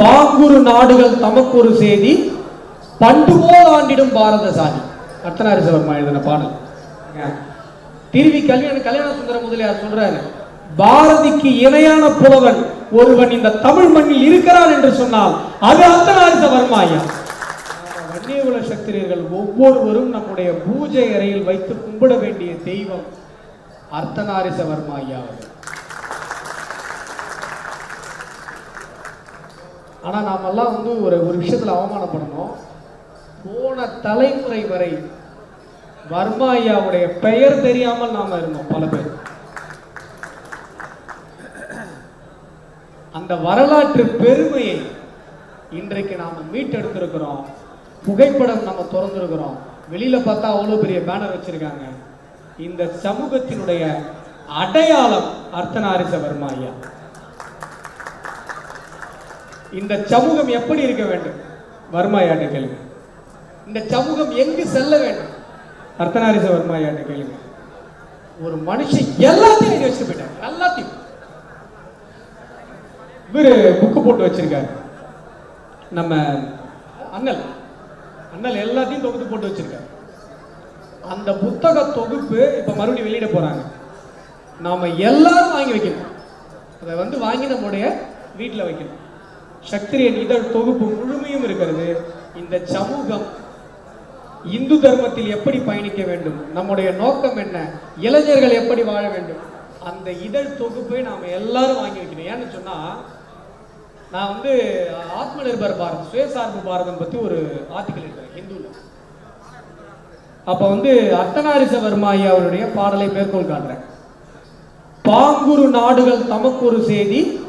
பாங்குரு நாடுகள் தமக்கொரு செய்தி பண்டு போல் ஆண்டிடும் பாரத சாதி. அர்த்தநாரிசவர்மா எழுதின பாடல். திருவி கல்யாண கல்யாண சுந்தர முதலியார் சொல்றாரு பாரதிக்கு இணையான புலவன் ஒருவன் இந்த தமிழ் மண்ணில் இருக்கிறான் என்று சொன்னால் அது அர்த்தநாரிசவர்மா ஐயா. வன்னியகுல சக்திரியர்கள் ஒவ்வொருவரும் நம்முடைய பூஜை அறையில் வைத்து கும்பிட வேண்டிய தெய்வம் அர்த்தநாரிசவர்மா ஐயா அவர்கள். ஆனால் நாமெல்லாம் வந்து ஒரு ஒரு விஷயத்தில் அவமானப்படணும். போன தலைமுறை வரை வர்மா ஐயாவுடைய பெயர் தெரியாமல் நாம் இருந்தோம் பல பேர். அந்த வரலாற்று பெருமையை இன்றைக்கு நாம் மீட்டெடுத்திருக்கிறோம். புகைப்படம் நம்ம திறந்திருக்கிறோம். வெளியில் பார்த்தா அவ்வளோ பெரிய பேனர் வச்சுருக்காங்க. இந்த சமூகத்தினுடைய அடையாளம் அர்த்தநாரிச வர்மா ஐயா. இந்த சமூகம் எப்படி இருக்க வேண்டும்? வர்மாயாட்ட கேளுங்க. இந்த சமூகம் எங்கு செல்ல வேண்டும்? அர்த்தநாரிச வர்மாயாட்ட கேளுங்க. ஒரு மனுஷன் எல்லாத்தையும் எழுதி வச்சுட்டு போயிட்டாங்க எல்லாத்தையும். இவரு புக்கு போட்டு வச்சிருக்காரு. நம்ம அண்ணல். அண்ணல் எல்லாத்தையும் தொகுத்து போட்டு வச்சிருக்காரு. அந்த புத்தக தொகுப்பு இப்ப மறுபடியும் வெளியிட போறாங்க. நாம எல்லாரும் வாங்கி வைக்கணும். அதை வந்து வாங்கி நம்முடைய வீட்டில் வைக்கணும். சக்திரியன் இதழ் தொகுப்பு முழுமையும் இருக்கிறது. இந்த சமூகம் இந்து தர்மத்தில் எப்படி பயணிக்க வேண்டும்? நம்முடைய நோக்கம் என்ன? இளைஞர்கள் எப்படி வாழ வேண்டும்? அந்த இதழ் தொகுப்பை நாம் எல்லாரும் வாங்கி வைக்கணும். ஏன்னு சொன்னா நான் வந்து ஆத்ம நிர்பர் பாரத் சுயசார்பு பாரதம் பத்தி ஒரு ஆர்டிக்கல் எழுதுறேன் ஹிந்துல. அப்ப வந்து அர்த்தநாரிச வர்மா ஐயா அவருடைய பாடலை மேற்கோள் காட்டுறேன். பாங்குரு நாடுகள் தமக்கு ஒரு செய்தி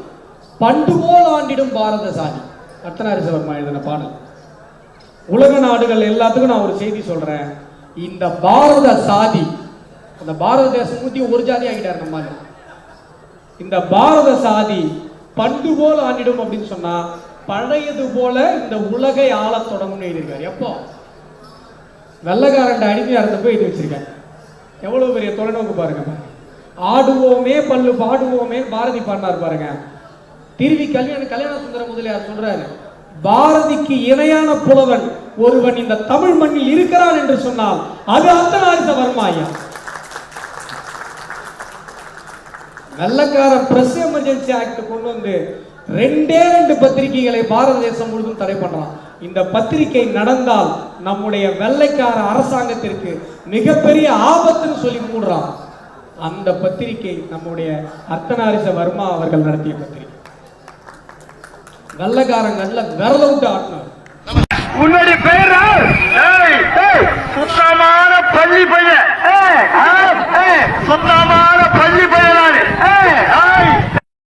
பண்டு போல் ஆண்டிடும் பாரத சாதி அர்த்தநாரி சிவர்மா எழுதின பாடல். உலக நாடுகள் எல்லாத்துக்கும் நான் ஒரு செய்தி சொல்றேன். இந்த பாரத சாதி அந்த பாரத தேசம் ஊத்தி ஒரு ஜாதி ஆகிட்டார் நம்ம இந்த பாரத சாதி பண்டு போல் ஆண்டிடும் அப்படின்னு சொன்னா பழையது போல இந்த உலகை ஆள தொடங்கும்னு எழுதியிருக்காரு. எப்போ? வெள்ளக்காரன் அடிமையா இருந்தப்போ எழுதி வச்சிருக்கேன் எவ்வளவு பெரிய தொலைநோக்கு பாருங்க பாருங்க. ஆடுவோமே பல்லு பாடுவோமே பாரதி பாடினார் பாருங்க. திருவி கல்யாண கல்யாண சுந்தர முதலியார் சொல்றாரு பாரதிக்கு இணையான புலவன் ஒருவன் இந்த தமிழ் மண்ணில் இருக்கிறான் என்று சொன்னால் அது அர்த்தநாரிச வர்மா ஐயா. வெள்ளக்கார பிரஸ் எமர்ஜென்சி ஆக்ட் கொண்டு வந்து ரெண்டே ரெண்டு பத்திரிகைகளை பாரத தேசம் முழுதும் தடை பண்றான். இந்த பத்திரிகை நடந்தால் நம்முடைய வெள்ளைக்கார அரசாங்கத்திற்கு மிகப்பெரிய ஆபத்துன்னு சொல்லி மூடுறான். அந்த பத்திரிகை நம்முடைய அர்த்தநாரிச வர்மா அவர்கள் நடத்திய பத்திரிகை. வெள்ளக்காரன் வெள்ளக்காரங்கள்ல விரல விட்டு ஆட்டினார் உன்னுடைய பேர் சுத்தமான பள்ளி பையன். சுத்தமான